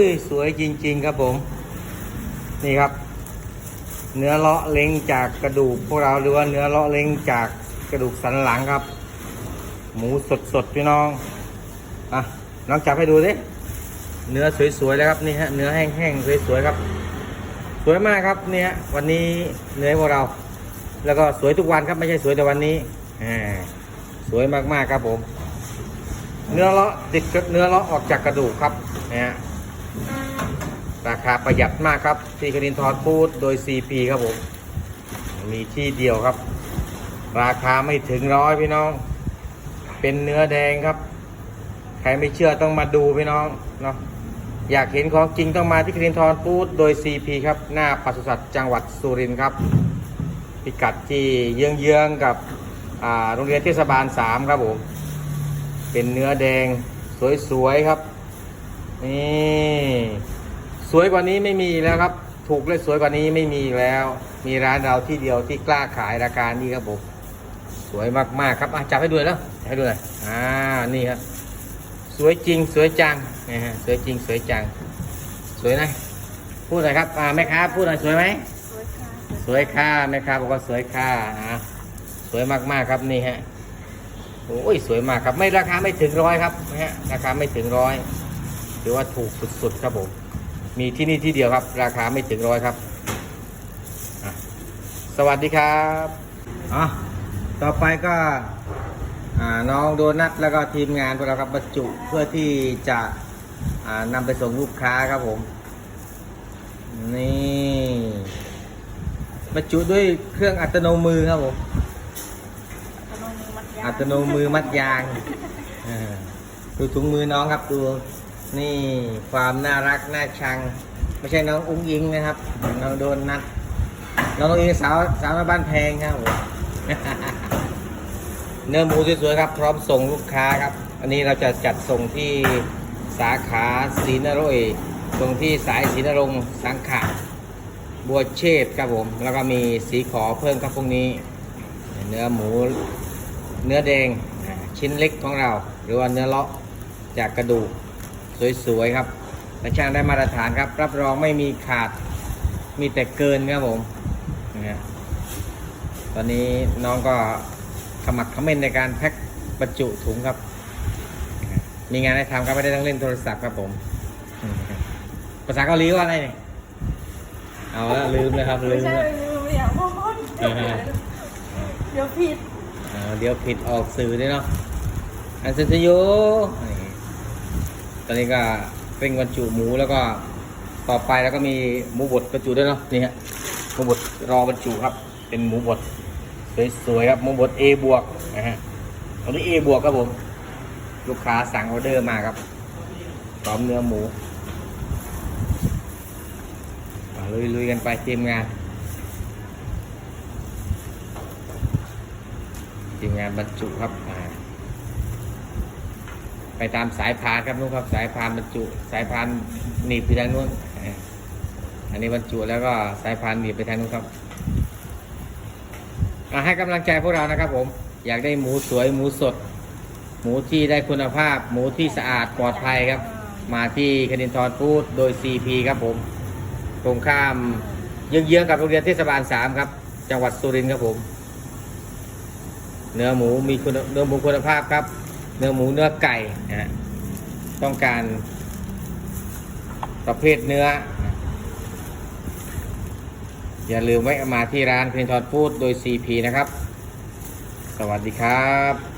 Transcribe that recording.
ยสวยจริง ๆ ครับผม นี่ครับ เนื้อเลาะเล้งจากกระดูกพวกเราหรือว่าเนื้อเลาะเล้งจากกระดูกสันหลังครับ หมูสดๆพี่น้องอะน้องจับให้ดูดิเนื้อสวยๆเลยครับนี่ฮะเนื้อแห้งๆสวยๆครับ สวยมากครับเนี่ยวันนี้เนื้อพวกเรา แล้วก็สวยทุกวันครับไม่ใช่สวยแต่วันนี้อ่าสวยมากๆครับผม เนื้อเลาะติดกับเนื้อเลาะออกจากกระดูกครับนะฮะ ราคาประหยัดมากครับ ที่คดินทอดพูดโดย CP ครับผม มีที่เดียวครับ ราคาไม่ถึงร้อยพี่น้อง เป็นเนื้อแดงครับ ใครไม่เชื่อต้องมาดูพี่น้องเนาะอยากเห็นของจริงต้องมาที่คดินทรพูดโดย CP ครับ หน้าปศุสัตว์จังหวัดสุรินทร์ครับ พิกัดที่เยื้องๆกับอ่าโรงเรียนเทศบาล 3 ครับผม เป็นเนื้อแดงสวยๆครับ นี่ วยกว่านี้ไม่มีอีกแล้วครับ ถูกและสวยกว่านี้ไม่มีอีกแล้ว มีร้านเราที่เดียวที่กล้าขายราคานี้ครับผมสวยมากๆครับอะจับให้ดูแล้วจับให้ดูหน่อยอ่านี่ครับสวยจริงสวยจังนะฮะสวยจริงสวยจัง สวยนะพูดหน่อยครับอ่าแม่ค้าพูดหน่อยสวยไหมสวยค่ะแม่ค้าบอกว่าสวยค่ะนะสวยมากๆครับนี่ฮะโอ้ยสวยมากครับไม่ราคาไม่ถึงร้อยครับนะฮะราคาไม่ถึงร้อยถือว่าถูกสุดๆครับผม มีที่นี่ที่เดียวครับ ราคาไม่ถึงร้อยครับอะสวัสดีครับอ๋อต่อไปก็อ่าน้องโดนัทแล้วก็ทีมงานพวกเราครับบรรจุเพื่อที่จะอ่านำไปส่งลูกค้าครับผม นี่บรรจุด้วยเครื่องอัตโนมือครับผม อัตโนมือมัดยางเออดูถุงมือน้องครับดู นี่ความน่ารักน่าชัง ไม่ใช่น้องอุ้งอิงนะครับ น้องโดนนัด น้องอุ้งอิงสาวสาวม่บ้านแพงครับผมเนื้อหมูสวยๆครับ พร้อมส่งลูกค้าครับ อันนี้เราจะจัดส่งที่สาขาศรีนโรยส่งที่สายศรีนรงสังขะบัวเชษครับผม แล้วก็มีสีขอเพิ่มครับพวกนี้ เนื้อหมูเนื้อแดงชิ้นเล็กของเรา หรือว่าเนื้อเลาะจากกระดูก สวยๆครับและช่างได้มาตรฐานครับ รับรองไม่มีขาดมีแต่เกินครับผมนะฮะตอนนี้น้องก็ขมักเขม้นในการแพ็คบรรจุถุงครับ มีงานให้ทำครับไม่ได้ต้องเล่นโทรศัพท์ครับผมอืมภาษาเกาหลีว่าอะไรเนี่ยเอาแล้วลืมเลยครับลืไม่มใช่แล้วลืมอย่าพูดอ่าฮะเดี๋ยวผิดอ่าเดี๋ยวผิดออกสื่อด้วยเนาะอันเซนซโยนี่ ตอนนี้ก็เร่งบรรจุหมูแล้วก็ต่อไปแล้วก็มีหมูบดบรรจุด้วยเนาะนี่ฮะหมูบดรอบรรจุครับ เป็นหมูบดสวยๆครับหมูบด A บวกนะฮะตอนนี้ A บวกครับผม ลูกค้าสั่งออเดอร์มาครับพร้อมเนื้อหมูอ่าลุยๆกันไปทีมงานทีมงานบรรจุครับอ่า ไปตามสายพานครับนู้นครับสายพานบรรจุ สายพานหนีบไปทางนู้นอันนี้บรรจุแล้วก็สายพานหนีบไปทางนู้นครับอ่าให้กำลังใจพวกเรานะครับ ผม อยากได้หมูสวยหมูสด หมูที่ได้คุณภาพ หมูที่สะอาดปลอดภัยครับ มาที่คดินทรฟูดโดย CP ครับผมตรงข้ามเยื้องๆกับโรงเรียนเทศบาล3ครับ จังหวัดสุรินทร์ครับผม เนื้อหมูมีคุณเนื้อหมูคุณภาพครับ เนื้อหมูเนื้อไก่นะฮะต้องการประเภทเนื้อ อย่าลืมไว้มาที่ร้านเพนทอดฟูดโดย CP นะครับ สวัสดีครับ